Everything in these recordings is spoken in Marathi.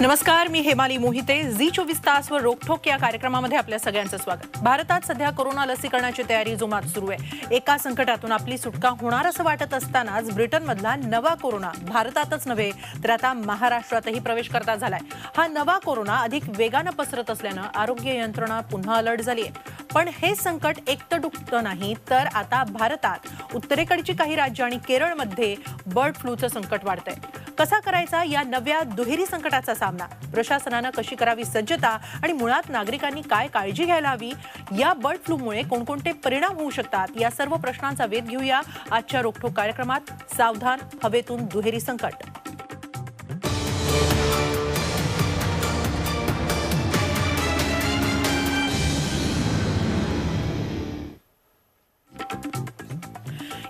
नमस्कार मी हेमाली मोहिते. झी चोवीस तास वर रोखोक या कार्यक्रमामध्ये आपल्या सगळ्यांचं स्वागत. भारतात सध्या कोरोना लसीकरणाची तयारी जोमात सुरू आहे. एका संकटातून आपली सुटका होणार असं वाटत असतानाच ब्रिटनमधला नवा कोरोना भारतातच नव्हे तर आता महाराष्ट्रातही प्रवेश करता झालाय. हा नवा कोरोना अधिक वेगानं पसरत असल्यानं आरोग्य यंत्रणा पुन्हा अलर्ट झाली आहे. पण हे संकट एकटं दुखतं नाही तर आता भारतात उत्तरेकडची काही राज्य आणि केरळमध्ये बर्ड फ्लूचं संकट वाढतंय. कसा करायचा या नव्या दुहेरी संकटाचा सामना. प्रशासनानं कशी करावी सज्जता आणि मुळात नागरिकांनी काय काळजी घ्यायला हवी? या बर्ड फ्लूमुळे कोणकोणते परिणाम होऊ शकतात? या सर्व प्रश्नांचा वेध घेऊया आजच्या रोखोक कार्यक्रमात. सावधान हवेतून दुहेरी संकट.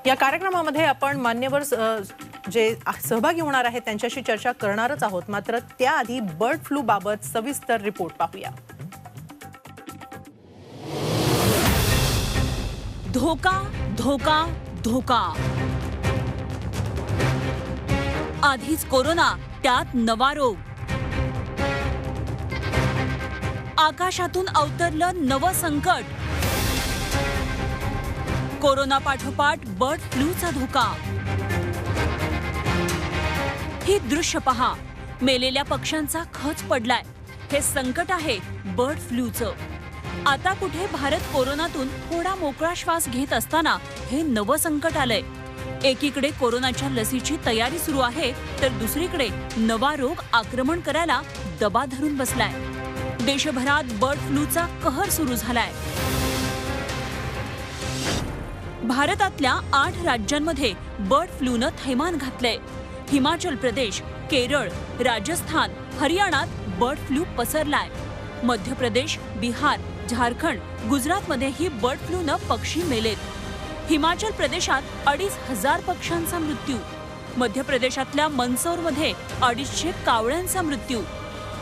या कार्यक्रमामध्ये आपण मान्यवर जे सहभागी होणार आहेत त्यांच्याशी चर्चा करणारच आहोत. मात्र त्याआधी बर्ड फ्लू बाबत सविस्तर रिपोर्ट पाहूया. धोका धोका धोका. आधीच कोरोना त्यात नवा रोग. आकाशातून अवतरलं नवं संकट. कोरोना पाठोपाठ बर्ड फ्लूचा धोका. दृश्य पहा. मेलेल्या पक्ष्यांचा खच पडलाय. हे संकट आहे बर्ड फ्लूचं. आता कुठे भारत कोरोनातून थोडा मोकळा श्वास घेत असताना हे नवं संकट आलंय. एकीकडे कोरोनाच्या लसीची तयारी सुरू आहे तर दुसरीकडे नवा रोग आक्रमण करायला दबा धरून बसलाय. देशभरात बर्ड फ्लूचा कहर सुरू झालाय. भारतातल्या आठ राज्यांमध्ये बर्ड फ्लूनं थैमान घातलंय. हिमाचल प्रदेश केरळ राजस्थान हरियाणात बर्ड फ्लू पसरलाय. मध्य प्रदेश बिहार झारखंड गुजरातमध्येही बर्ड फ्लूनं पक्षी मेलेत. हिमाचल प्रदेशात अडीच हजार पक्ष्यांचा मृत्यू. मध्य प्रदेशातल्या मंदसौरमध्ये अडीचशे कावळ्यांचा मृत्यू.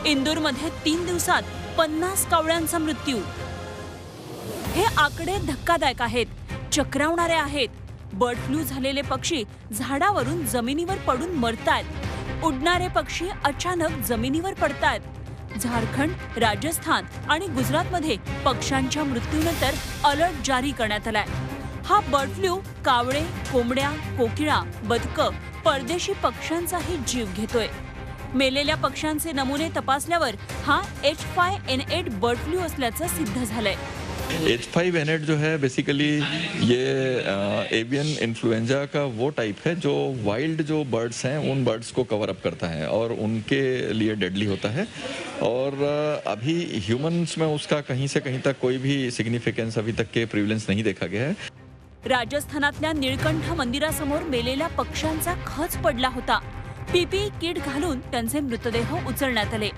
इंदूरमध्ये तीन दिवसात पन्नास कावळ्यांचा मृत्यू. हे आकडे धक्कादायक आहेत. चक्रावणारे आहेत. बर्ड फ्लू झालेले पक्षी झाडावरून जमिनीवर पडून मरतात. उडणारे पक्षी अचानक जमिनीवर पडतात. झारखंड राजस्थान आणि गुजरातमध्ये पक्ष्यांच्या मृत्यूनंतर अलर्ट जारी करण्यात आलाय. हा बर्ड फ्लू कावळे कोंबड्या कोकिळा बदकं परदेशी पक्ष्यांचाही जीव घेतोय. मेलेल्या पक्ष्यांचे नमुने तपासल्यावर हा H five N eight bird flu असल्याचं सिद्ध झालंय. एच फाइव एन जो है बेसिकली ये एवियन इन्फ्लुएंजा का वो टाइप है जो वाइल्ड जो बर्ड्स हैं, उन बर्ड्स को कवर अप करता है और उनके लिए डेडली होता है। और अभी ह्यूमंस में उसका कहीं से कहीं तक कोई भी सिग्निफिकेंस अभी तक के प्रिविलेंस नहीं देखा गया है। राजस्थानातल्या निळकंठ मंदिरासमोर मेलेल्या पक्ष्यांचा खच पडला होता. पीपी किट घालून त्यांचे मृतदेह उचलण्यात आले.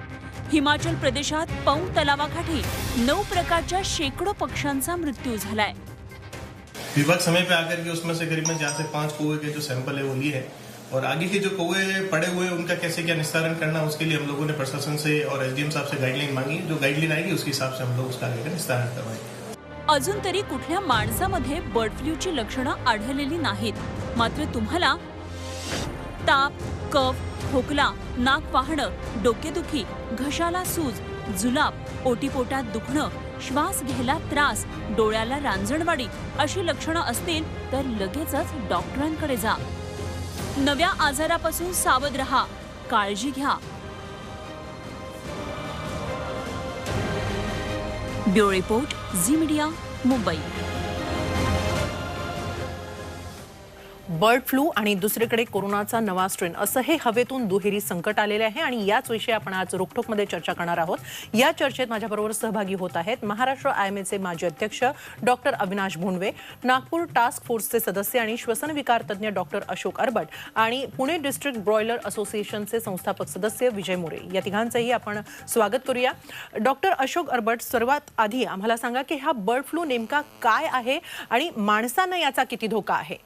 हिमाचल प्रदेशात पौंग तलावाकाठी नऊ प्रकारच्या शेकडो पक्ष्यांचा मृत्यू झालाय. विभाग समय पे आकर के उसमें से करीबन चार से पांच कौए के जो सैंपल है वो लिए हैं। और आगे के जो कौए पड़े हुए उनका कैसे क्या निस्तारण करना उसके लिए हम लोगों ने प्रशासन से और एसडीएम साहब से गाइडलाइन मांगी। जो गाइडलाइन आएगी उसके हिसाब से हम लोग उसका आगे का निस्तारण करवाएंगे। अजून तरी कुठल्या माणसामध्ये बर्ड फ्लूची लक्षणं आढळलेली नाहीत. मात्र तुम्हाला ताप कफ खोकला नाक वाहणं डोकेदुखी घशाला सूज जुलाब ओटीपोटात दुखणं श्वास घ्यायला त्रास डोळ्याला रांजणवाडी अशी लक्षणं असतील तर लगेचच डॉक्टरांकडे जा. नव्या आजारापासून सावध रहा काळजी घ्या. Bureau report Zee Media Mumbai. Bird flu आणि दुसरीकडे कोरोनाचा नवा स्ट्रेन असं हे हवेतून दुहेरी संकट आलेले आहे आणि याच विषयी आपण आज रोखोकमध्ये चर्चा करणार आहोत. या चर्चेत माझ्याबरोबर सहभागी होत आहेत महाराष्ट्र आय एम एचे माजी अध्यक्ष डॉक्टर अविनाश भोंडवे नागपूर टास्क फोर्सचे सदस्य आणि श्वसन विकार तज्ज्ञ डॉक्टर अशोक अरबट आणि पुणे डिस्ट्रिक्ट ब्रॉयलर असोसिएशनचे संस्थापक सदस्य विजय मोरे. या तिघांचंही आपण स्वागत करूया. डॉक्टर अशोक अरबट सर्वात आधी आम्हाला सांगा की हा बर्ड फ्लू नेमका काय आहे आणि माणसांना याचा किती धोका आहे?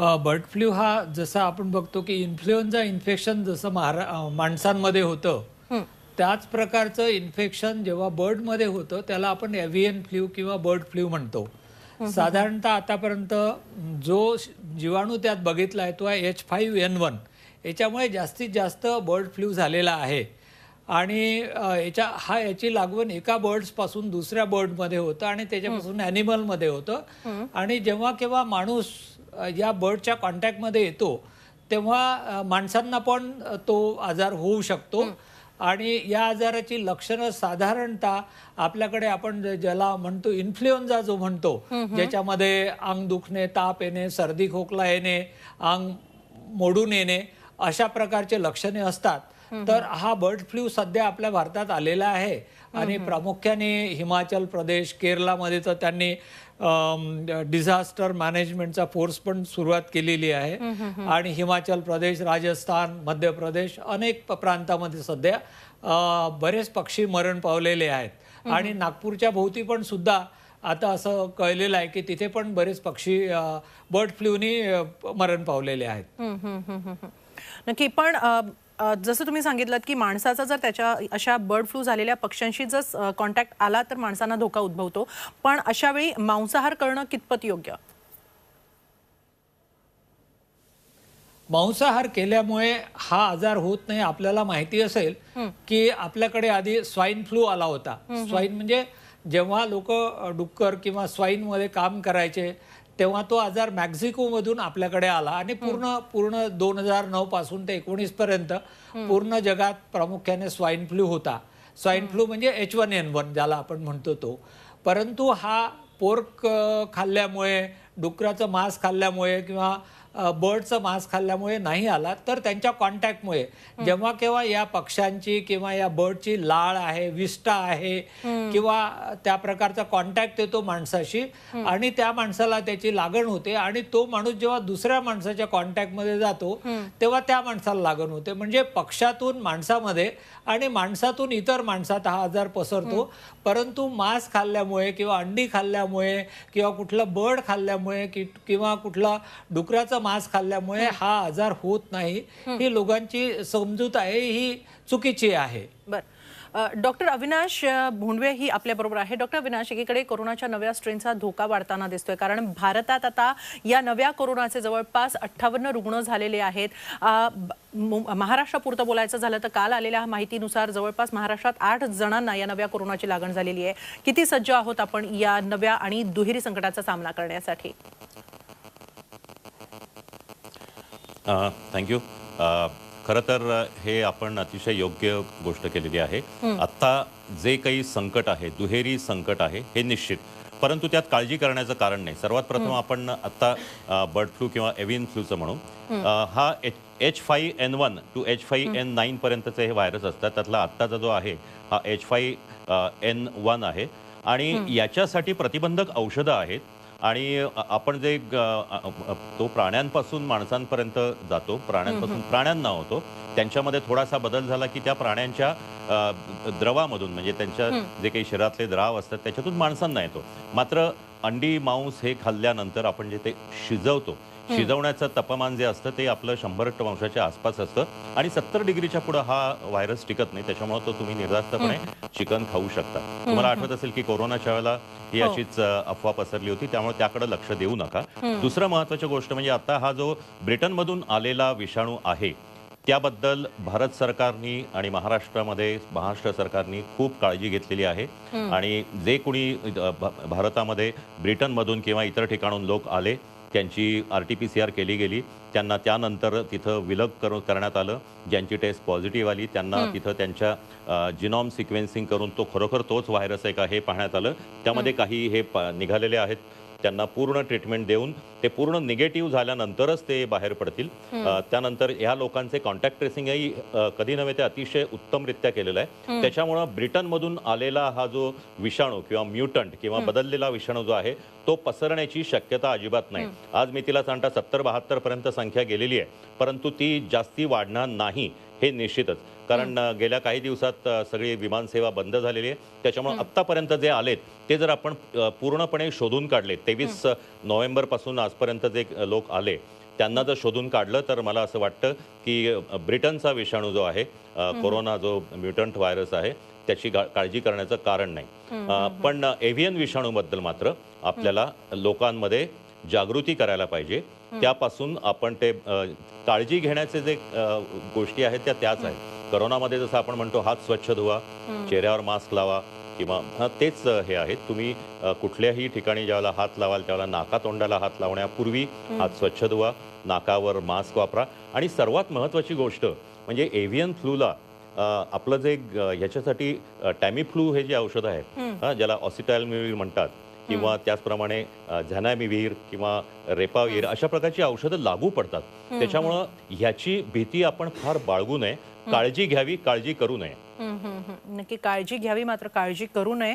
बर्ड फ्लू हा जसा आपण बघतो की इन्फ्लुएन्झा इन्फेक्शन जसं महारा माणसांमध्ये होतं त्याच प्रकारचं इन्फेक्शन जेव्हा बर्डमध्ये होतं त्याला आपण एव्हियन फ्लू किंवा बर्ड फ्लू म्हणतो. साधारणतः आतापर्यंत जो जीवाणू त्यात बघितला आहे तो आहे एच फाईव्ह एन वन. याच्यामुळे जास्तीत जास्त बर्ड फ्लू झालेला आहे. आणि याच्या हा याची लागवण एका बर्ड्सपासून दुसऱ्या बर्डमध्ये होतं आणि त्याच्यापासून ॲनिमलमध्ये होतं. आणि जेव्हा केव्हा माणूस या बर्डच्या कॉन्टॅक्टमध्ये येतो तेव्हा माणसांना पण तो आजार होऊ शकतो. आणि या आजाराची लक्षणं साधारणतः आपल्याकडे आपण ज्याला म्हणतो इन्फ्लुएन्झा जो म्हणतो ज्याच्यामध्ये अंग दुखणे ताप येणे सर्दी खोकला येणे अंग मोडून येणे अशा प्रकारचे लक्षणे असतात. तर हा बर्ड फ्लू सध्या आपल्या भारतात आलेला आहे. आणि प्रामुख्याने हिमाचल प्रदेश केरलामध्ये तर त्यांनी डिझास्टर मॅनेजमेंटचा फोर्स पण सुरुवात केलेली आहे. आणि हिमाचल प्रदेश राजस्थान मध्य प्रदेश अनेक प्रांतामध्ये सध्या बरेच पक्षी मरण पावलेले आहेत. आणि नागपूरच्या भोवती पण सुद्धा आता असं कळलेलं आहे की तिथे पण बरेच पक्षी बर्ड फ्लूनी मरण पावलेले आहेत. नक्की पण जसं तुम्ही सांगितलं की माणसाचा जर त्याच्या अशा बर्ड फ्लू झालेल्या पक्ष्यांशी जर कॉन्टॅक्ट आला तर माणसांना धोका उद्भवतो. पण अशा वेळी मांसाहार करणं कितपत योग्य? मांसाहार केल्यामुळे हा आजार होत नाही आपल्याला माहिती असेल की आपल्याकडे आधी स्वाईन फ्लू आला होता. स्वाईन म्हणजे जेव्हा लोक डुक्कर किंवा स्वाईन मध्ये काम करायचे तेव्हा तो आजार मेक्सिको मधून आपल्याकडे आला आणि पूर्ण पूर्ण दोन हजार नऊ पासून ते एकोणीस पर्यंत पूर्ण जगात प्रामुख्याने स्वाईन फ्लू होता. स्वाईन फ्लू म्हणजे एच वन एन वन ज्याला आपण म्हणतो तो. परंतु हा पोर्क खाल्ल्यामुळे डुकराचं मांस खाल्ल्यामुळे किंवा बर्डचं मांस खाल्ल्यामुळे नाही आला तर त्यांच्या कॉन्टॅक्टमुळे. जेव्हा केव्हा या पक्ष्यांची किंवा या बर्डची लाळ आहे विष्ठा आहे किंवा त्या प्रकारचा कॉन्टॅक्ट येतो माणसाशी आणि त्या माणसाला त्याची लागण होते आणि तो माणूस जेव्हा दुसऱ्या माणसाच्या कॉन्टॅक्टमध्ये जातो तेव्हा त्या माणसाला लागण होते. म्हणजे पक्षातून माणसामध्ये आणि माणसातून इतर माणसात हा आजार पसरतो. परंतु मांस खाल्ल्यामुळे किंवा अंडी खाल्ल्यामुळे किंवा कुठलं बर्ड खाल्ल्यामुळे किंवा कुठला डुकराचं मांस खाल्ल्यामुळे हा. आजार होत नाही. ही. लोकांची समजूत आहे ही चुकीची आहे. बर. डॉक्टर अविनाश भोंडवे ही आपल्याबरोबर आहे. डॉक्टर अविनाश एकीकडे कोरोनाच्या नव्या स्ट्रेनचा धोका वाढताना दिसतोय. कारण भारतात आता या नव्या कोरोनाचे जवळपास अठ्ठावन्न रुग्ण झालेले आहेत. महाराष्ट्रापुरतं बोलायचं झालं तर काल आलेल्या माहितीनुसार जवळपास महाराष्ट्रात आठ जणांना या नव्या कोरोनाची लागण झालेली आहे. किती सज्ज आहोत आपण या नव्या आणि दुहेरी संकटाचा सामना करण्यासाठी? थँक्यू खरं तर हे आपण अतिशय योग्य गोष्ट केलेली आहे. आत्ता जे काही संकट आहे दुहेरी संकट आहे हे निश्चित. परंतु त्यात काळजी करण्याचं कारण नाही. सर्वात प्रथम आपण आत्ता बर्ड फ्लू किंवा एव्हियन फ्लूचं म्हणू. हा. H H five N one to H five N nine पर्यंतचे हे व्हायरस असतात. त्यातला आत्ताचा जो आहे हा एच फाई एन वन आहे. आणि याच्यासाठी प्रतिबंधक औषधं आहेत. आणि आपण जे तो प्राण्यांपासून माणसांपर्यंत जातो प्राण्यांपासून प्राण्यांना होतो त्यांच्यामध्ये थोडासा बदल झाला की त्या प्राण्यांच्या द्रवामधून म्हणजे त्यांच्या जे काही शरीरातले द्राव असतात त्याच्यातून माणसांना येतो. मात्र अंडी मांस हे खाल्ल्यानंतर आपण जे ते शिजवतो शिजवण्याचं तापमान जे असतं ते आपलं शंभर अंशाच्या आसपास असतं. आणि सत्तर डिग्रीच्या पुढे हा व्हायरस टिकत नाही. त्याच्यामुळे तो तुम्ही निर्धास्तपणे चिकन खाऊ शकता. तुम्हाला आठवत असेल की कोरोनाच्या वेळेला ही हो. अशीच अफवा पसरली होती. त्यामुळे त्याकडे लक्ष देऊ नका. दुसरं महत्वाची गोष्ट म्हणजे आता हा जो ब्रिटनमधून आलेला विषाणू आहे त्याबद्दल भारत सरकारनी आणि महाराष्ट्रामध्ये महाराष्ट्र सरकारनी खूप काळजी घेतलेली आहे. आणि जे कोणी भारतामध्ये ब्रिटनमधून किंवा इतर ठिकाणून लोक आले त्यांची R T P C R केली गेली. त्यांना त्यानंतर तिथं विलग करू करण्यात आलं. ज्यांची टेस्ट पॉझिटिव्ह आली त्यांना तिथं त्यांच्या जिनॉम सिक्वेन्सिंग करून तो खरोखर तोच व्हायरस आहे का हे पाहण्यात आलं. त्यामध्ये काही हे प- निघालेले आहेत. त्यांना पूर्ण ट्रीटमेंट देऊन ते पूर्ण निगेटिव्ह झाल्यानंतरच ते बाहेर पडतील. त्यानंतर ह्या लोकांचे कॉन्टॅक्ट ट्रेसिंगही कधी नव्हे ते अतिशय उत्तमरित्या केलेलं आहे. त्याच्यामुळं ब्रिटनमधून आलेला हा जो विषाणू किंवा म्युटंट किंवा बदललेला विषाणू जो आहे तो पसरण्याची शक्यता अजिबात नाही. आज मी तिला सांगता सत्तर बहात्तर पर्यंत संख्या गेलेली आहे परंतु ती जास्ती वाढणार नाही हे निश्चितच. कारण गेल्या काही दिवसात सगळी विमानसेवा बंद झालेली आहे. त्याच्यामुळे आत्तापर्यंत जे आलेत ते जर आपण पूर्णपणे शोधून काढले तेवीस नोव्हेंबरपासून आजपर्यंत जे लोक आले त्यांना जर शोधून काढलं तर मला असं वाटतं की ब्रिटनचा विषाणू जो आहे कोरोना जो म्युटंट व्हायरस आहे त्याची गा- काळजी करण्याचं कारण नाही. पण एव्हियन विषाणूबद्दल मात्र आपल्याला लोकांमध्ये जागृती करायला पाहिजे. त्यापासून आपण ते काळजी घेण्याचे जे गोष्टी आहेत त्या त्याच आहेत. करोनामध्ये जसं आपण म्हणतो हात स्वच्छ धुवा चेहऱ्यावर मास्क लावा किंवा हा तेच हे आहेत. तुम्ही कुठल्याही ठिकाणी ज्यावेळेला हात लावाल त्यावेळेला नाका तोंडाला हात लावण्यापूर्वी हात स्वच्छ धुवा नाकावर मास्क वापरा. आणि सर्वात महत्त्वाची गोष्ट म्हणजे एव्हियन फ्लूला आपलं जे ह्याच्यासाठी टॅमिफ्लू हे जे औषध आहे ज्याला ऑसिटॅलमिवीर म्हणतात किंवा त्याचप्रमाणे अ, झॅनामिव्हिर किंवा रेपावीर अशा प्रकारची औषधं लागू पडतात. त्याच्यामुळं ह्याची भीती आपण फार बाळगू नये. काळजी घ्यावी काळजी करू नये. नक्की काळजी घ्यावी मात्र काळजी करू नये.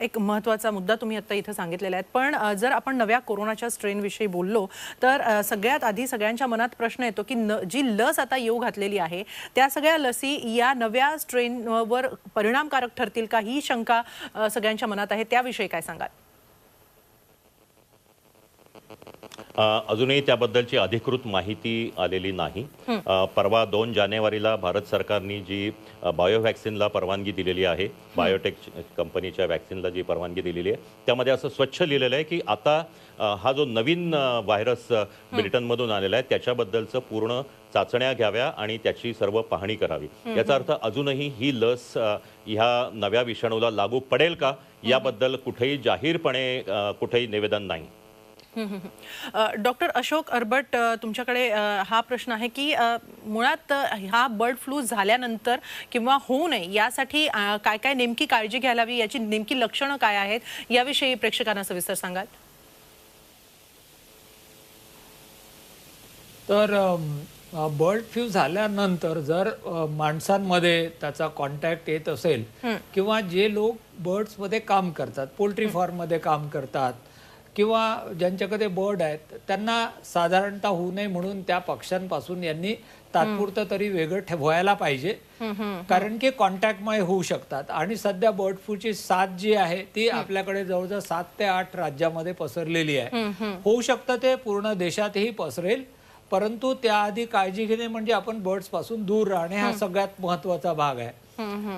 एक महत्त्वाचा मुद्दा तुम्ही आता इथं सांगितलेला आहे. पण जर आपण नव्या कोरोनाच्या स्ट्रेन विषयी बोललो तर सगळ्यात आधी सगळ्यांच्या मनात प्रश्न येतो की न जी लस आता येऊ घातलेली आहे त्या सगळ्या लसी या नव्या स्ट्रेनवर परिणामकारक ठरतील का? ही शंका सगळ्यांच्या मनात आहे. त्याविषयी काय सांगाल? अजूनही त्याबद्दलची अधिकृत माहिती आलेली नाही. परवा दोन जानेवारीला भारत सरकारने जी अ, बायो व्हॅक्सिनला परवानगी दिलेली आहे बायोटेक कंपनीच्या व्हॅक्सिनला जी परवानगी दिलेली आहे त्यामध्ये असं स्वच्छ लिहिलेलं आहे की आता हा जो नवीन व्हायरस ब्रिटनमधून आलेला आहे त्याच्याबद्दलचं पूर्ण चाचण्या घ्याव्या आणि त्याची सर्व पाहणी करावी. याचा अर्थ अजूनही ही लस ह्या नव्या विषाणूला लागू पडेल का? याबद्दल कुठेही जाहीरपणे कुठेही निवेदन नाही. डॉक्टर अशोक अरबट तुमच्याकडे हा प्रश्न आहे की मुळात हा बर्ड फ्लू झाल्यानंतर किंवा होऊ नये यासाठी काय काय नेमकी काळजी घ्यायला हवी याची नेमकी लक्षणं काय आहेत याविषयी प्रेक्षकांना सविस्तर सांगाल. तर बर्ड फ्लू झाल्यानंतर जर माणसांमध्ये त्याचा कॉन्टॅक्ट येत असेल किंवा जे लोक बर्ड्समध्ये काम करतात पोल्ट्री फार्ममध्ये काम करतात किंवा ज्यांच्याकडे बर्ड आहेत त्यांना साधारणतः होऊ नये म्हणून त्या पक्ष्यांपासून यांनी तात्पुरतं तरी वेगळं ठेवायला पाहिजे. कारण की कॉन्टॅक्टमुळे होऊ शकतात. आणि सध्या बर्ड फ्लूची साथ जी आहे ती आपल्याकडे जवळजवळ सात ते आठ राज्यामध्ये पसरलेली आहे. होऊ शकतं ते पूर्ण देशातही पसरेल परंतु त्याआधी काळजी घेणे म्हणजे आपण बर्ड्सपासून दूर राहणे हा सगळ्यात महत्त्वाचा भाग आहे.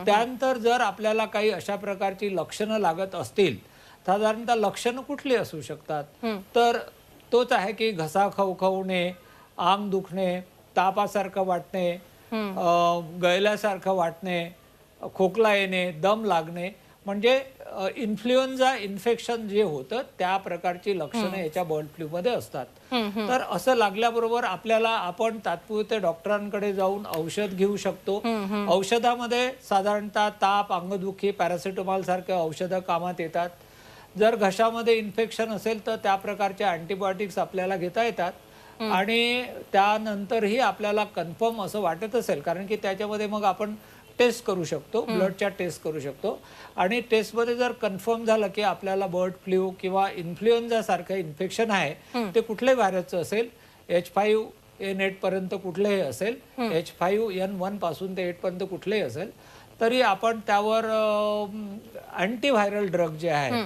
त्यानंतर जर आपल्याला काही अशा प्रकारची लक्षणं लागत असतील साधारणतः लक्षणं कुठली असू शकतात? तर तोच आहे की घसा खवखवणे आंग दुखणे तापासारखं वाटणे गळल्यासारखं वाटणे खोकला येणे दम लागणे म्हणजे इन्फ्लुएन्झा इन्फेक्शन जे होतं त्या प्रकारची लक्षणं याच्या बर्ड फ्लू मध्ये असतात तर असं लागल्याबरोबर आपल्याला आपण तात्पुरते डॉक्टरांकडे जाऊन औषध घेऊ शकतो. औषधामध्ये साधारणतः ताप अंगदुखी पॅरासिटामॉल सारख्या औषधं कामात येतात. जर घशामध्ये इन्फेक्शन असेल तर त्या प्रकारचे अँटीबायोटिक्स आपल्याला घेता येतात. आणि त्यानंतरही आपल्याला कन्फर्म असं वाटत असेल कारण की त्याच्यामध्ये मग आपण टेस्ट करू शकतो ब्लडच्या टेस्ट करू शकतो. आणि टेस्टमध्ये जर कन्फर्म झालं की आपल्याला बर्ड फ्लू किंवा इन्फ्लुएन्झा सारखं इन्फेक्शन आहे ते कुठल्याही व्हायरसचं असेल? एच फाईव्ह एन एट पर्यंत कुठलेही असेल? एच फाईव्ह एन वनपासून ते एट पर्यंत कुठलेही असेल? तरी आपण त्यावर अँटीव्हायरल ड्रग जे आहे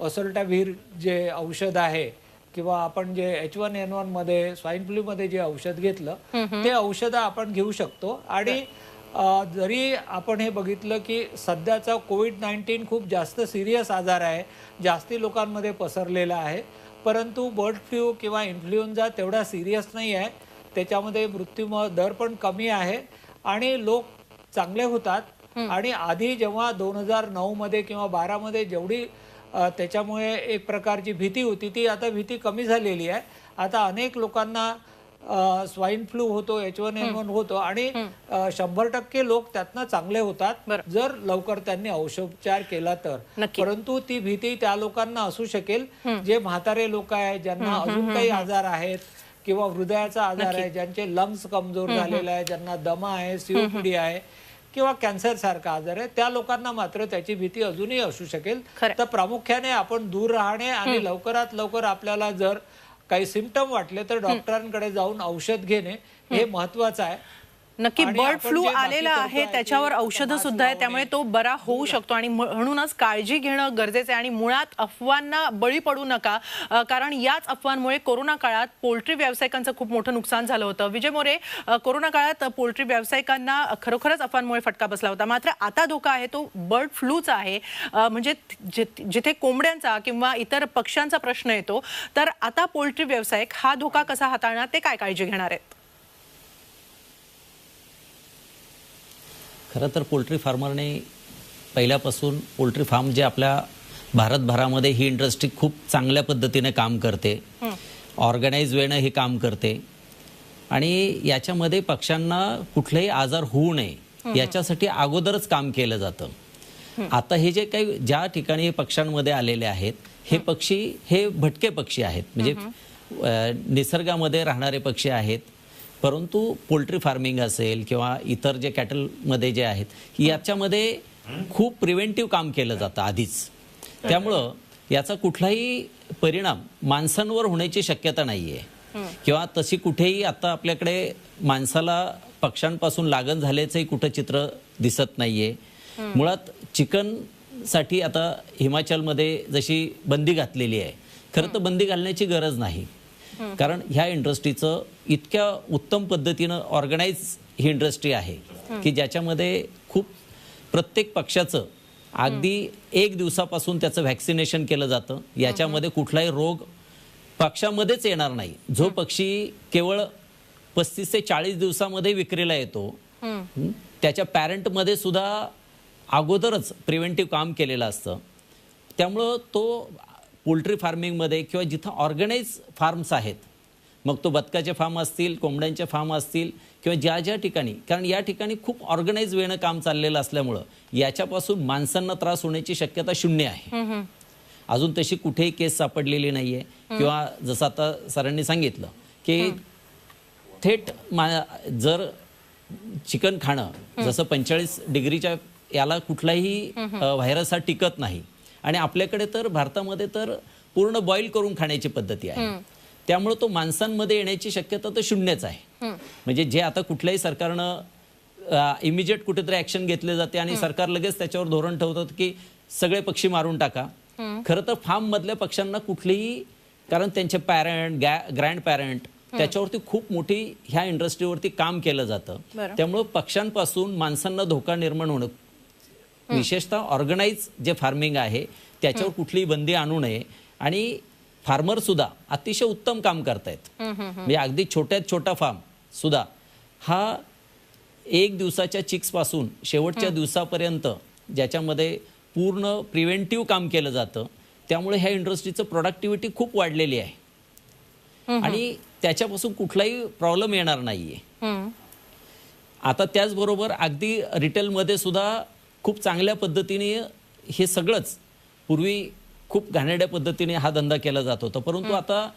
असल्टाव्हिर जे औषध आहे किंवा आपण जे एच वन एन वनमध्ये स्वाईन फ्लू मध्ये जे औषध घेतलं ते औषध आपण घेऊ शकतो. आणि जरी आपण हे बघितलं की सध्याचा कोविड नाईन्टीन खूप जास्त सिरियस आजार आहे जास्ती लोकांमध्ये पसरलेला आहे परंतु बर्ड फ्लू किंवा इन्फ्लुएन्झा तेवढा सिरियस नाही आहे. त्याच्यामध्ये मृत्यू दर पण कमी आहे. आणि लोक चांगले होतात. आणि आधी जेव्हा दोन हजार नऊ मध्ये किंवा बारा मध्ये जेवढी त्याच्यामुळे एक प्रकारची भीती होती ती आता भीती कमी झालेली आहे. आता अनेक लोकांना स्वाईन फ्लू होतो एच वन एन वन होतो आणि शंभर टक्के लोक त्यातनं चांगले होतात. जर लवकर त्यांनी औषधोपचार केला तर. परंतु ती भीती त्या लोकांना असू शकेल. जे म्हातारे लोक आहेत ज्यांना अजून काही आजार आहेत किंवा हृदयाचा आजार आहे ज्यांचे लंग्स कमजोर झालेले आहे ज्यांना दमा आहे सीओपीडी आहे किंवा कॅन्सर सारखा आजार आहे त्या लोकांना मात्र त्याची भीती अजूनही असू शकेल. तर प्रामुख्याने आपण दूर राहणे आणि लवकरात लवकर आपल्याला जर काही सिमटम वाटले तर डॉक्टरांकडे जाऊन औषध घेणे हे. महत्वाचं आहे. नक्की बर्ड फ्लू आलेला आहे त्याच्यावर औषधं सुद्धा आहे. त्यामुळे तो बरा होऊ शकतो. आणि म्हणूनच काळजी घेणं गरजेचं आहे आणि मुळात अफवांना बळी पडू नका. कारण याच अफवांमुळे कोरोना काळात पोल्ट्री व्यावसायिकांचं खूप मोठं नुकसान झालं होतं. विजय मोरे कोरोना काळात पोल्ट्री व्यावसायिकांना खरोखरच अफवांमुळे फटका बसला होता. मात्र आता धोका आहे तो बर्ड फ्लूचा आहे. म्हणजे जिथे कोंबड्यांचा किंवा इतर पक्ष्यांचा प्रश्न येतो तर आता पोल्ट्री व्यावसायिक हा धोका कसा हाताळणार ते काय काळजी घेणार आहेत? खरं तर पोल्ट्री फार्मरने पहिल्यापासून पोल्ट्री फार्म जे आपल्या भारतभरामध्ये ही इंडस्ट्री खूप चांगल्या पद्धतीने काम करते. ऑर्गनाईज वेनं हे काम करते. आणि याच्यामध्ये पक्ष्यांना कुठलेही आजार होऊ नये याच्यासाठी अगोदरच काम केलं जातं. आता हे जे काही ज्या ठिकाणी पक्ष्यांमध्ये आलेले आहेत हे पक्षी हे भटके पक्षी आहेत. म्हणजे निसर्गामध्ये राहणारे पक्षी आहेत. परंतु पोल्ट्री फार्मिंग असेल किंवा इतर जे कॅटलमध्ये जे आहेत याच्यामध्ये खूप प्रिव्हेंटिव्ह काम केलं जातं आधीच. त्यामुळं याचा कुठलाही परिणाम माणसांवर होण्याची शक्यता नाही आहे किंवा तशी कुठेही आता आपल्याकडे माणसाला पक्ष्यांपासून लागण झाल्याचंही कुठं चित्र दिसत नाहीये. मुळात चिकनसाठी आता हिमाचलमध्ये जशी बंदी घातलेली आहे खरं तर बंदी घालण्याची गरज नाही. कारण ह्या इंडस्ट्रीचं इतक्या उत्तम पद्धतीनं ऑर्गनाईज ही इंडस्ट्री आहे की ज्याच्यामध्ये खूप प्रत्येक पक्षाचं अगदी एक दिवसापासून त्याचं व्हॅक्सिनेशन केलं जातं. याच्यामध्ये कुठलाही रोग पक्षामध्येच येणार नाही. जो पक्षी केवळ पस्तीस ते चाळीस दिवसामध्ये विक्रीला येतो त्याच्या पॅरेंटमध्ये सुद्धा अगोदरच प्रिव्हेंटिव्ह काम केलेलं असतं. त्यामुळं तो पोल्ट्री फार्मिंगमध्ये किंवा जिथं ऑर्गनाईज फार्म्स आहेत मग तो बदकाचे फार्म असतील कोंबड्यांचे फार्म असतील किंवा ज्या ज्या ठिकाणी कारण या ठिकाणी खूप ऑर्गनाईज वेनं काम चाललेलं असल्यामुळं याच्यापासून माणसांना त्रास होण्याची शक्यता शून्य आहे. अजून तशी कुठेही केस सापडलेली नाहीये. किंवा जसं आता सरांनी सांगितलं की थेट मा जर चिकन खाणं जसं पंचेचाळीस डिग्रीच्या याला कुठलाही व्हायरस हा टिकत नाही आणि आपल्याकडे तर भारतामध्ये तर पूर्ण बॉईल करून खाण्याची पद्धती आहे. त्यामुळे तो माणसांमध्ये येण्याची शक्यता तर शून्यच आहे. म्हणजे जे आता कुठल्याही सरकारनं इमिजिएट कुठेतरी ऍक्शन घेतले जाते आणि सरकार लगेच त्याच्यावर धोरण ठेवतात की सगळे पक्षी मारून टाका. खरं तर फार्म मधल्या पक्ष्यांना कुठलीही कारण त्यांचे पॅरेंट ग्रँड पॅरेंट त्याच्यावरती खूप मोठी ह्या इंडस्ट्रीवरती काम केलं जातं. त्यामुळं पक्ष्यांपासून माणसांना धोका निर्माण होणं विशेषतः ऑर्गनाईज जे फार्मिंग आहे त्याच्यावर कुठलीही बंदी आणू नये. आणि फार्मर सुद्धा अतिशय उत्तम काम करतायत. म्हणजे अगदी छोट्यात छोटा फार्म सुद्धा. हा एक दिवसाच्या चिक्सपासून शेवटच्या दिवसापर्यंत ज्याच्यामध्ये पूर्ण प्रिव्हेंटिव्ह काम केलं जातं त्यामुळे ह्या इंडस्ट्रीचं प्रोडक्टिव्हिटी खूप वाढलेली आहे. आणि त्याच्यापासून कुठलाही प्रॉब्लेम येणार नाहीये. आता त्याचबरोबर अगदी रिटेलमध्ये सुद्धा खूप चांगल्या पद्धतीने हे सगळंच पूर्वी खूप घाणेरड्या पद्धतीने हा धंदा केला जात होता. परंतु आता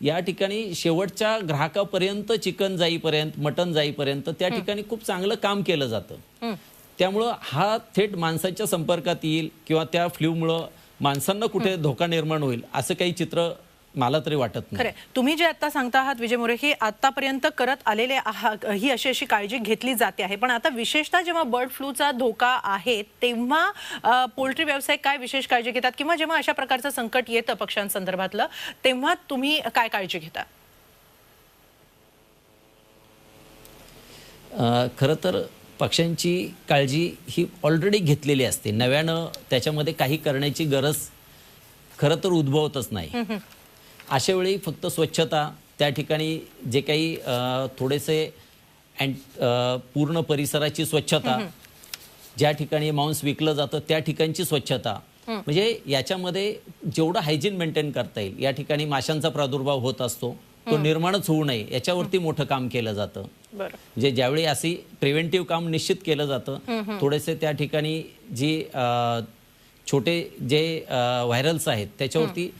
या ठिकाणी शेवटच्या ग्राहकापर्यंत चिकन जाईपर्यंत मटन जाईपर्यंत त्या ठिकाणी खूप चांगलं काम केलं जातं. त्यामुळं हा थेट माणसाच्या संपर्कात येईल किंवा त्या फ्ल्यूमुळं माणसांना कुठे धोका निर्माण होईल असं काही चित्र मला तरी वाटत नाही. खरे तुम्ही जे आता सांगता आहात विजय मोरे हे आतापर्यंत करत आलेले आहात ही अशी अशी काळजी घेतली जाते आहे. पण आता विशेषतः जेव्हा बर्ड फ्लूचा धोका आहे तेव्हा पोल्ट्री व्यावसायिक काय विशेष काळजी घेतात? किंवा जेव्हा अशा प्रकारचं संकट येतं पक्ष्यांसंदर्भातलं तेव्हा तुम्ही काय काळजी घेता? खरं तर पक्ष्यांची काळजी ही ऑलरेडी घेतलेली असते. नव्यानं त्याच्यामध्ये काही करण्याची गरज खरं तर उद्भवतच नाही. अशा वेळी फक्त स्वच्छता त्या ठिकाणी जे काही थोडेसे पूर्ण परिसराची स्वच्छता ज्या ठिकाणी मांस विकलं जातं त्या ठिकाणची स्वच्छता. म्हणजे याच्यामध्ये जेवढं हायजीन मेंटेन करता येईल या ठिकाणी माशांचा प्रादुर्भाव होत असतो तो निर्माणच होऊ नये याच्यावरती मोठं काम केलं जातं. म्हणजे ज्यावेळी अशी प्रिव्हेंटिव्ह काम निश्चित केलं जातं थोडेसे त्या ठिकाणी जी छोटे जे व्हायरल्स आहेत त्याच्यावरती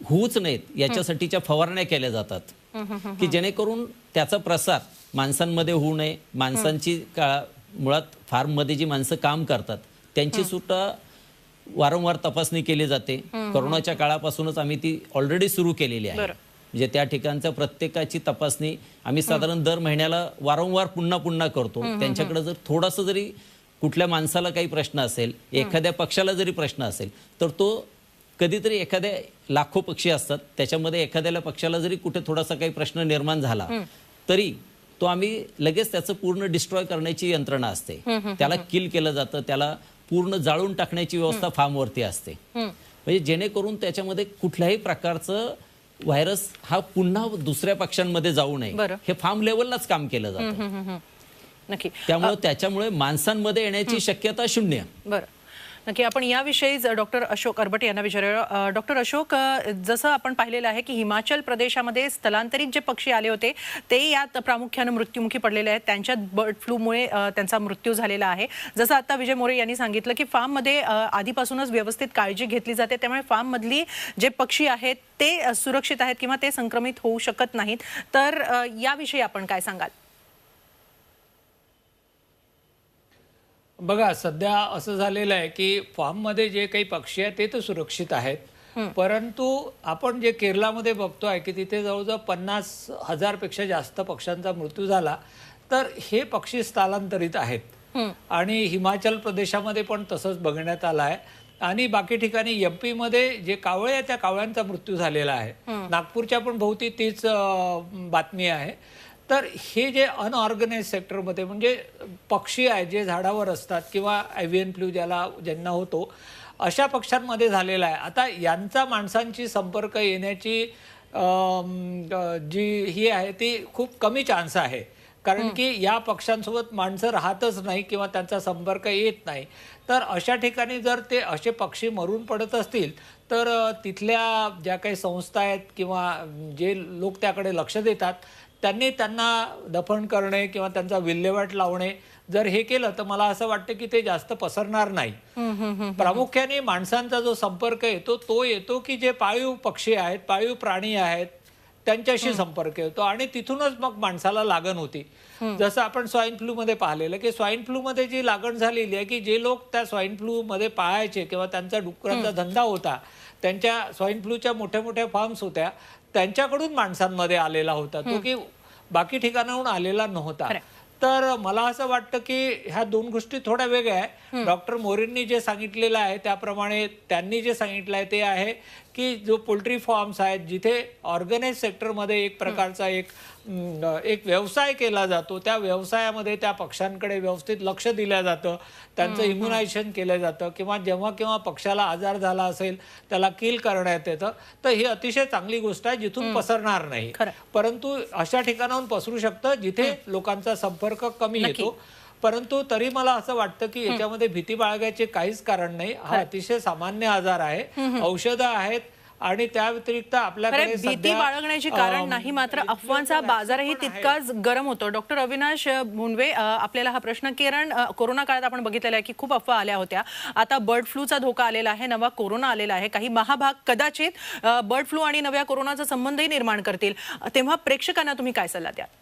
होऊच नाहीत याच्यासाठीच्या फवारण्या केल्या जातात. की जेणेकरून त्याचा प्रसार माणसांमध्ये होऊ नये माणसांची का मुळात फार्ममध्ये जी माणसं काम करतात त्यांची सुद्धा वारंवार तपासणी केली जाते. कोरोनाच्या काळापासूनच आम्ही ती ऑलरेडी सुरू केलेली आहे. म्हणजे त्या ठिकाणच्या प्रत्येकाची तपासणी आम्ही साधारण दर महिन्याला वारंवार पुन्हा पुन्हा करतो. त्यांच्याकडे जर थोडासा जरी कुठल्या माणसाला काही प्रश्न असेल एखाद्या पक्षाला जरी प्रश्न असेल तर तो कधीतरी एखाद्या लाखो पक्षी असतात त्याच्यामध्ये एखाद्याला पक्षाला जरी कुठे थोडासा काही प्रश्न निर्माण झाला तरी तो आम्ही लगेच त्याचं पूर्ण डिस्ट्रॉय करण्याची यंत्रणा असते. त्याला किल केलं जातं त्याला पूर्ण जाळून टाकण्याची व्यवस्था फार्मवरती असते. म्हणजे जेणेकरून त्याच्यामध्ये कुठल्याही प्रकारचं व्हायरस हा पुन्हा दुसऱ्या पक्षांमध्ये जाऊ नये. हे फार्म लेवललाच काम केलं जातं. नक्की. त्यामुळे त्याच्यामुळे माणसांमध्ये येण्याची शक्यता शून्य. बरं. नक्की आपण याविषयीच डॉक्टर अशोक अरबटे यांना विचारूया. डॉक्टर अशोक जसं आपण पाहिलेलं आहे की हिमाचल प्रदेशामध्ये स्थलांतरित जे पक्षी आले होते ते यात प्रामुख्यानं मृत्युमुखी पडलेले आहेत. त्यांच्यात बर्ड फ्लूमुळे त्यांचा मृत्यू झालेला आहे. जसं आता विजय मोरे यांनी सांगितलं की फार्ममध्ये आधीपासूनच व्यवस्थित काळजी घेतली जाते. त्यामुळे फार्ममधली जे पक्षी आहेत ते सुरक्षित आहेत किंवा ते संक्रमित होऊ शकत नाहीत. तर याविषयी आपण काय सांगाल? बघा सध्या असं झालेलं आहे की फार्ममध्ये जे काही पक्षी आहेत ते तर सुरक्षित आहेत. परंतु आपण जे केरलामध्ये बघतोय की तिथे जवळजवळ पन्नास हजारपेक्षा जास्त पक्ष्यांचा मृत्यू झाला तर हे पक्षी स्थलांतरित आहेत. आणि हिमाचल प्रदेशामध्ये पण तसंच बघण्यात आलं आहे. आणि बाकी ठिकाणी एममध्ये जे कावळे आहेत त्या कावळ्यांचा मृत्यू झालेला आहे. नागपूरच्या पण भोवती तीच बातमी आहे. तर हे जे अनऑर्गनाइज सेक्टरमध्ये म्हणजे पक्षी आहेत जे झाडावर असतात किंवा ॲव्हियन फ्लू ज्याला ज्यांना होतो अशा पक्ष्यांमध्ये झालेला आहे. आता यांचा माणसांची संपर्क येण्याची जी ही आहे ती खूप कमी चान्स आहे. कारण की या पक्ष्यांसोबत माणसं राहतच नाही किंवा त्यांचा संपर्क येत नाही. तर अशा ठिकाणी जर ते असे पक्षी मरून पडत असतील तर तिथल्या ज्या काही संस्था आहेत किंवा जे लोक त्याकडे लक्ष देतात त्यांनी त्यांना दफन करणे किंवा त्यांचा विल्हेवाट लावणे जर हे केलं तर मला असं वाटतं की ते जास्त पसरणार नाही. प्रामुख्याने माणसांचा जो संपर्क येतो तो येतो की जे पाळीव पक्षी आहेत पाळीव प्राणी आहेत त्यांच्याशी संपर्क येतो आणि तिथूनच मग माणसाला लागण होती. जसं आपण स्वाईन फ्लू मध्ये पाहिलेलं की स्वाईन फ्लू मध्ये जी लागण झालेली आहे की जे लोक त्या स्वाईन फ्लू मध्ये पाळायचे किंवा त्यांचा डुकरांचा धंदा होता त्यांच्या स्वाईन फ्लूच्या मोठ्या मोठ्या फार्म्स होत्या त्यांच्याकडून माणसांमध्ये आलेला होता. तो की बाकी ठिकाणाहून आलेला नव्हता. तर मला असं वाटतं की ह्या दोन गोष्टी थोड्या वेगळ्या आहे डॉक्टर मोरेंनी जे सांगितलेलं आहे त्याप्रमाणे त्यांनी जे सांगितलं आहे ते आहे. की जो पोल्ट्री फार्म्स आहेत जिथे ऑर्गनाइज सेक्टरमध्ये एक प्रकारचा एक एक व्यवसाय केला जातो त्या व्यवसायामध्ये त्या पक्ष्यांकडे व्यवस्थित लक्ष दिलं जातं त्यांचं इम्युनायझेशन केलं जातं किंवा जेव्हा केव्हा पक्षाला आजार झाला असेल त्याला किल करण्यात येतं तर ही अतिशय चांगली गोष्ट आहे जिथून पसरणार नाही. परंतु अशा ठिकाणाहून पसरू शकतं जिथे लोकांचा संपर्क कमी. येतो. परंतु तरी मला असं वाटतं की याच्यामध्ये भीती बाळगायचे काहीच कारण नाही. हा अतिशय सामान्य आजार आहे. औषधं आहेत आणि त्या व्यतिरिक्त आपल्याकडे भीती बाळगण्याची कारण नाही मात्र अफवांचा बाजारही. तितकाच गरम होतो. डॉक्टर अविनाश मुंडवे आपल्याला हा प्रश्न कारण कोरोना काळात आपण बघितलेला आहे की खूप अफवा आल्या होत्या. आता बर्ड फ्लूचा धोका आलेला आहे नवा कोरोना आलेला आहे. काही महाभाग कदाचित बर्ड फ्लू आणि नव्या कोरोनाचा संबंधही निर्माण करतील. तेव्हा प्रेक्षकांना तुम्ही काय सल्ला द्याल?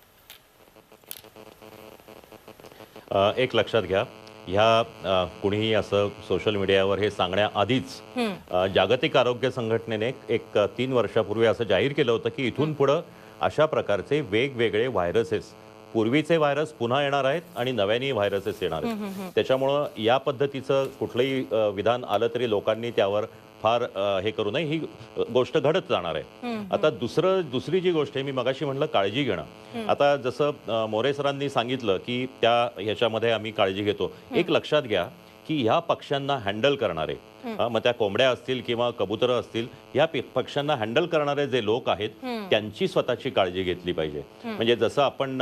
एक लक्षात घ्या. ह्या कुणीही असं सोशल मीडियावर हे सांगण्याआधीच जागतिक आरोग्य संघटनेने एक तीन वर्षापूर्वी असं जाहीर केलं होतं की इथून पुढं अशा प्रकारचे वेगवेगळे व्हायरसेस पूर्वीचे व्हायरस पुन्हा येणार आहेत आणि नव्याने व्हायरसेस येणार आहेत. त्याच्यामुळं या पद्धतीचं कुठलंही विधान आलं तरी लोकांनी त्यावर फार हे करू नये. ही गोष्ट घडत जाणार आहे. आता दुसरं दुसरी जी गोष्ट आहे मी मगाशी म्हणलं काळजी घेणं. आता जसं मोरे सरांनी सांगितलं की त्या ह्याच्यामध्ये आम्ही काळजी घेतो. एक लक्षात घ्या की ह्या पक्ष्यांना हँडल करणारे मग त्या कोंबड्या असतील किंवा कबुतरं असतील ह्या पक्ष्यांना हँडल करणारे जे लोक आहेत त्यांची स्वतःची काळजी घेतली पाहिजे. म्हणजे जसं आपण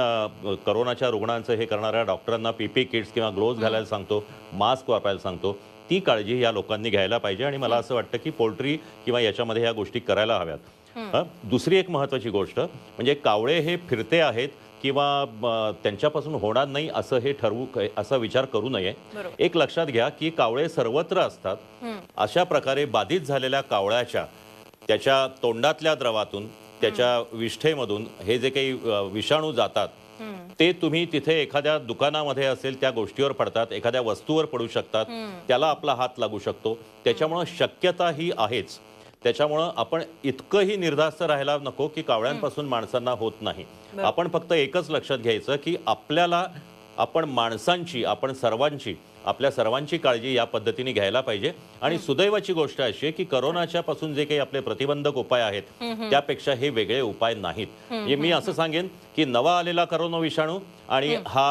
करोनाच्या रुग्णांचं हे करणाऱ्या डॉक्टरांना पीपी किट्स किंवा ग्लोव्ह घालायला सांगतो मास्क वापरायला सांगतो ती काळजी या लोकांनी घ्यायला पाहिजे आणि मला असं वाटतं की पोल्ट्री किंवा याच्यामध्ये ह्या गोष्टी करायला हव्यात. हं? दुसरी एक महत्वाची गोष्ट म्हणजे कावळे हे फिरते आहेत किंवा त्यांच्यापासून होणार नाही असं हे ठरवू असा विचार करू नये. एक लक्षात घ्या की कावळे सर्वत्र असतात. अशा प्रकारे बाधित झालेल्या कावळ्याच्या त्याच्या तोंडातल्या द्रवातून त्याच्या विष्ठेमधून हे जे काही विषाणू जातात ते तुम्ही तिथे एखाद्या दुकानामध्ये असेल त्या गोष्टीवर पडतात एखाद्या वस्तूवर पडू शकतात त्याला आपला हात लागू शकतो. त्याच्यामुळं शक्यता ही आहेच. त्याच्यामुळं आपण इतकंही निर्धास्त राहायला नको की कावळ्यांपासून माणसांना होत नाही. आपण फक्त एकच लक्षात घ्यायचं की आपल्याला आपण माणसांची आपण सर्वांची आपल्या सर्वांची काळजी या पद्धतीने घ्यायला पाहिजे. आणि सुदैवाची गोष्ट अशी आहे की करोनाच्या पासून जे काही आपले प्रतिबंधक उपाय आहेत त्यापेक्षा हे वेगळे उपाय नाहीत. म्हणजे मी असं सांगेन की नवा आलेला करोना विषाणू आणि हा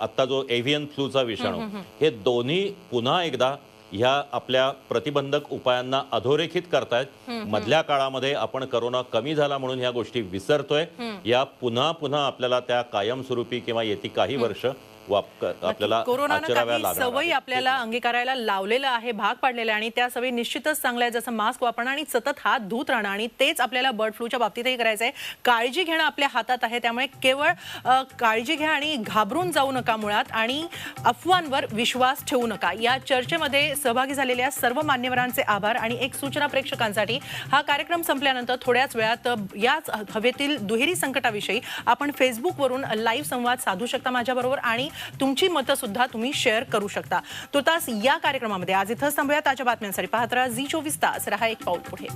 आत्ता जो एव्हियन फ्लूचा विषाणू हे दोन्ही पुन्हा एकदा ह्या आपल्या प्रतिबंधक उपायांना अधोरेखित करतायत. मधल्या काळामध्ये आपण करोना कमी झाला म्हणून ह्या गोष्टी विसरतोय. या पुन्हा पुन्हा आपल्याला त्या कायमस्वरूपी किंवा येती काही वर्ष आपल्याला कोरोनानं सवयी. आपल्याला अंगीकारायला लावलेलं आहे भाग पाडलेला आहे आणि त्या सवयी निश्चितच चांगल्या आहेत. जसं मास्क वापरणं आणि सतत हात धुत राहणं आणि तेच आपल्याला बर्ड फ्लूच्या बाबतीतही करायचं आहे. काळजी घेणं आपल्या हातात आहे. त्यामुळे केवळ काळजी घ्या आणि घाबरून जाऊ नका मुळात आणि अफवांवर विश्वास ठेवू नका. या चर्चेमध्ये सहभागी झालेल्या सर्व मान्यवरांचे आभार आणि एक सूचना प्रेक्षकांसाठी हा कार्यक्रम संपल्यानंतर थोड्याच वेळात याच हवेतील दुहेरी संकटाविषयी आपण फेसबुकवरून लाईव्ह संवाद साधू शकता माझ्याबरोबर आणि तुमची मतं सुद्धा तुम्ही शेअर करू शकता. तुर्तास या कार्यक्रमामध्ये आज इथंच थांबूया ताज्या बातम्यांसाठी पाहत राहा झी चोवीस तास. रहा एक पाऊल पुढे.